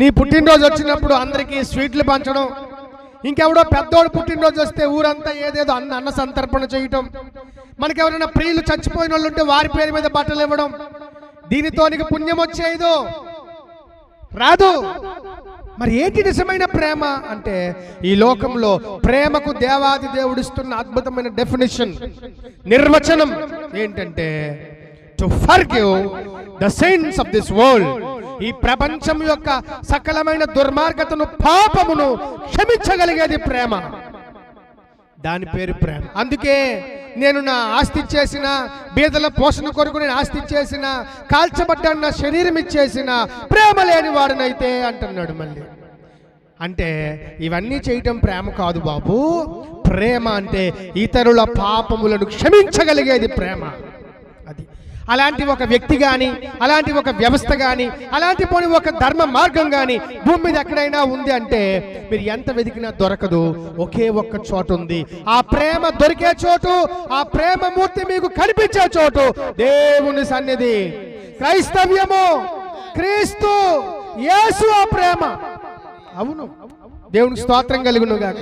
నీ పుట్టినరోజు వచ్చినప్పుడు అందరికీ స్వీట్లు పంచడం. ఇంకెవడో పెద్దోడు పుట్టినరోజు వస్తే ఊరంతా ఏదేదో అన్న అన్న సంతర్పణ చేయటం. మనకి ఎవరైనా ప్రియులు చచ్చిపోయిన వాళ్ళు ఉంటే వారి పేరు మీద బట్టలు ఇవ్వడం. దీనితో నీకు పుణ్యం వచ్చేదో? రాదు. మరి ఏంటి నిజమైన ప్రేమ? అంటే ఈ లోకంలో ప్రేమకు దేవాది దేవుడిస్తున్న అద్భుతమైన డెఫినేషన్ నిర్వచనం ఏంటంటే to forgive the sense of this world ఈ ప్రపంచం యొక్క సకలమైన దుర్మార్గతను పాపమును క్షమించగలిగేది ప్రేమ. దాని పేరు ప్రేమ. అందుకే నేను నా ఆస్తి ఇచ్చేసిన బీదల పోషణ కొరకు నేను ఆస్తి ఇచ్చేసిన కాల్చబడ్డ నా శరీరం ఇచ్చేసిన ప్రేమ లేని వాడినైతే అంటున్నాడు మళ్ళీ. అంటే ఇవన్నీ చేయటం ప్రేమ కాదు బాబు. ప్రేమ అంటే ఇతరుల పాపములను క్షమించగలిగేది ప్రేమ. అది. అలాంటి ఒక వ్యక్తి కానీ అలాంటి ఒక వ్యవస్థ కానీ అలాంటి పోని ఒక ధర్మ మార్గం కానీ భూమి మీద ఎక్కడైనా ఉంది అంటే మీరు ఎంత వెతికినా దొరకదు. ఒకే ఒక్క చోటు ఉంది. ఆ ప్రేమ దొరికే చోటు ఆ ప్రేమ మూర్తి మీకు కనిపించే చోటు. దేవుని సన్నిధి. క్రైస్తవ్యము క్రీస్తు యేసు ఆ ప్రేమ. అవును. దేవునికి స్తోత్రం కలుగును గాక.